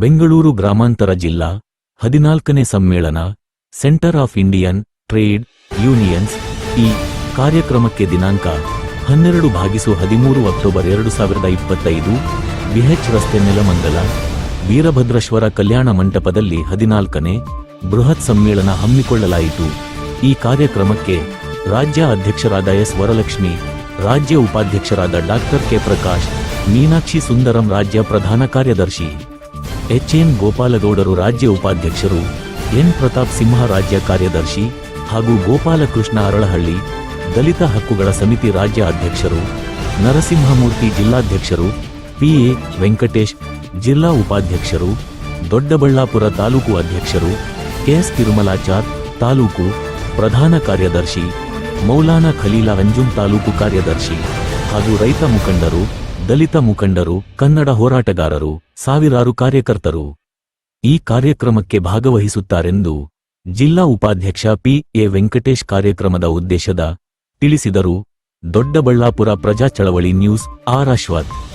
ಬೆಂಗಳೂರು ಗ್ರಾಮಾಂತರ ಜಿಲ್ಲಾ ಹದಿನಾಲ್ಕನೇ ಸಮ್ಮೇಳನ, centre of Indian trade unions ಈ ಕಾರ್ಯಕ್ರಮಕ್ಕೆ ದಿನಾಂಕ ಹನ್ನೆರಡು ಭಾಗಿಸು ಹದಿಮೂರು ಅಕ್ಟೋಬರ್ ಎರಡು ಸಾವಿರದ ಇಪ್ಪತ್ತೈದು ಬಿಎಚ್ ರಸ್ತೆ ನೆಲಮಂಗಲ, ವೀರಭದ್ರೇಶ್ವರ ಕಲ್ಯಾಣ ಮಂಟಪದಲ್ಲಿ ಹದಿನಾಲ್ಕನೇ ಬೃಹತ್ ಸಮ್ಮೇಳನ ಹಮ್ಮಿಕೊಳ್ಳಲಾಯಿತು. ಈ ಕಾರ್ಯಕ್ರಮಕ್ಕೆ ರಾಜ್ಯ ಅಧ್ಯಕ್ಷರಾದ ಎಸ್ ವರಲಕ್ಷ್ಮಿ, ರಾಜ್ಯ ಉಪಾಧ್ಯಕ್ಷರಾದ ಡಾಕ್ಟರ್ ಕೆ ಪ್ರಕಾಶ್, ಮೀನಾಕ್ಷಿ ಸುಂದರಂ ರಾಜ್ಯ ಪ್ರಧಾನ ಕಾರ್ಯದರ್ಶಿ ಎಚ್ಎನ್ ಗೋಪಾಲಗೌಡರು ರಾಜ್ಯ ಉಪಾಧ್ಯಕ್ಷರು, ಎನ್ ಪ್ರತಾಪ್ ಸಿಂಹ ರಾಜ್ಯ ಕಾರ್ಯದರ್ಶಿ ಹಾಗೂ ಗೋಪಾಲಕೃಷ್ಣ ಅರಳಹಳ್ಳಿ, ದಲಿತ ಹಕ್ಕುಗಳ ಸಮಿತಿ ರಾಜ್ಯ ಅಧ್ಯಕ್ಷರು, ನರಸಿಂಹಮೂರ್ತಿ ಜಿಲ್ಲಾಧ್ಯಕ್ಷರು ಪಿಎ ವೆಂಕಟೇಶ್ ಜಿಲ್ಲಾ ಉಪಾಧ್ಯಕ್ಷರು, ದೊಡ್ಡಬಳ್ಳಾಪುರ ತಾಲೂಕು ಅಧ್ಯಕ್ಷರು, ಕೆಎಸ್ ತಿರುಮಲಾಚಾರ್ ತಾಲೂಕು ಪ್ರಧಾನ ಕಾರ್ಯದರ್ಶಿ, ಮೌಲಾನಾ ಖಲೀಲಾ ಅಂಜುಂ ತಾಲೂಕು ಕಾರ್ಯದರ್ಶಿ ಹಾಗೂ ರೈತ ಮುಖಂಡರು ದಲಿತ ಮುಖಂಡರು, ಕನ್ನಡ ಹೋರಾಟಗಾರರು, ಸಾವಿರಾರು ಕಾರ್ಯಕರ್ತರು ಈ ಕಾರ್ಯಕ್ರಮಕ್ಕೆ ಭಾಗವಹಿಸುತ್ತಾರೆಂದು ಜಿಲ್ಲಾ ಉಪಾಧ್ಯಕ್ಷ ಪಿ. ಎ. ವೆಂಕಟೇಶ್ ಕಾರ್ಯಕ್ರಮದ ಉದ್ದೇಶದ ತಿಳಿಸಿದರು. ದೊಡ್ಡಬಳ್ಳಾಪುರ ಪ್ರಜಾ ಚಳವಳಿ ನ್ಯೂಸ್, ಆರ್ ಅಶ್ವಥ್.